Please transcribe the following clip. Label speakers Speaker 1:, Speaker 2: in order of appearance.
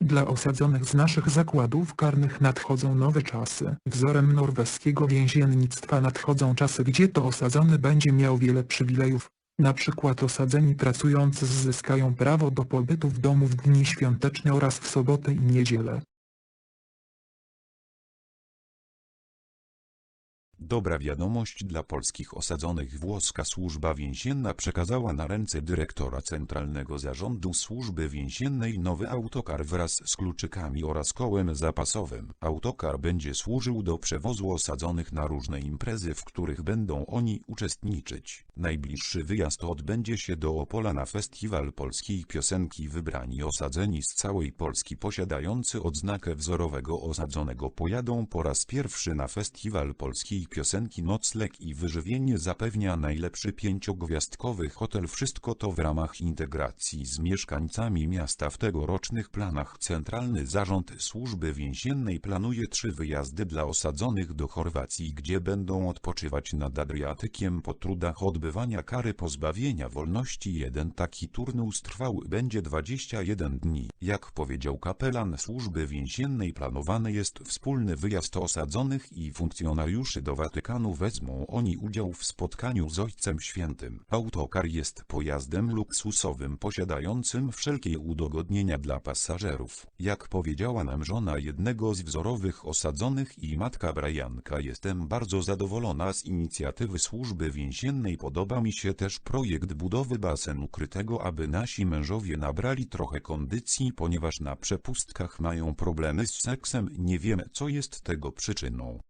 Speaker 1: Dla osadzonych z naszych zakładów karnych nadchodzą nowe czasy. Wzorem norweskiego więziennictwa nadchodzą czasy, gdzie to osadzony będzie miał wiele przywilejów. Na przykład osadzeni pracujący zyskają prawo do pobytu w domu w dni świąteczne oraz w soboty i niedzielę.
Speaker 2: Dobra wiadomość dla polskich osadzonych włoska służba więzienna przekazała na ręce dyrektora Centralnego Zarządu Służby Więziennej nowy autokar wraz z kluczykami oraz kołem zapasowym. Autokar będzie służył do przewozu osadzonych na różne imprezy, w których będą oni uczestniczyć. Najbliższy wyjazd odbędzie się do Opola na Festiwal Polskiej Piosenki wybrani osadzeni z całej Polski posiadający odznakę wzorowego osadzonego pojadą po raz pierwszy na Festiwal Polskiej Piosenki nocleg i wyżywienie zapewnia najlepszy pięciogwiazdkowy hotel. Wszystko to w ramach integracji z mieszkańcami miasta. W tegorocznych planach Centralny Zarząd Służby Więziennej planuje trzy wyjazdy dla osadzonych do Chorwacji gdzie będą odpoczywać nad Adriatykiem po trudach odbywania kary pozbawienia wolności. Jeden taki turnus trwały będzie 21 dni. Jak powiedział kapelan Służby Więziennej planowany jest wspólny wyjazd osadzonych i funkcjonariuszy do Watykanu wezmą oni udział w spotkaniu z Ojcem Świętym. Autokar jest pojazdem luksusowym posiadającym wszelkie udogodnienia dla pasażerów. Jak powiedziała nam żona jednego z wzorowych osadzonych i matka Brajanka jestem bardzo zadowolona z inicjatywy służby więziennej podoba mi się też projekt budowy basenu krytego aby nasi mężowie nabrali trochę kondycji ponieważ na przepustkach mają problemy z seksem nie wiemy co jest tego przyczyną.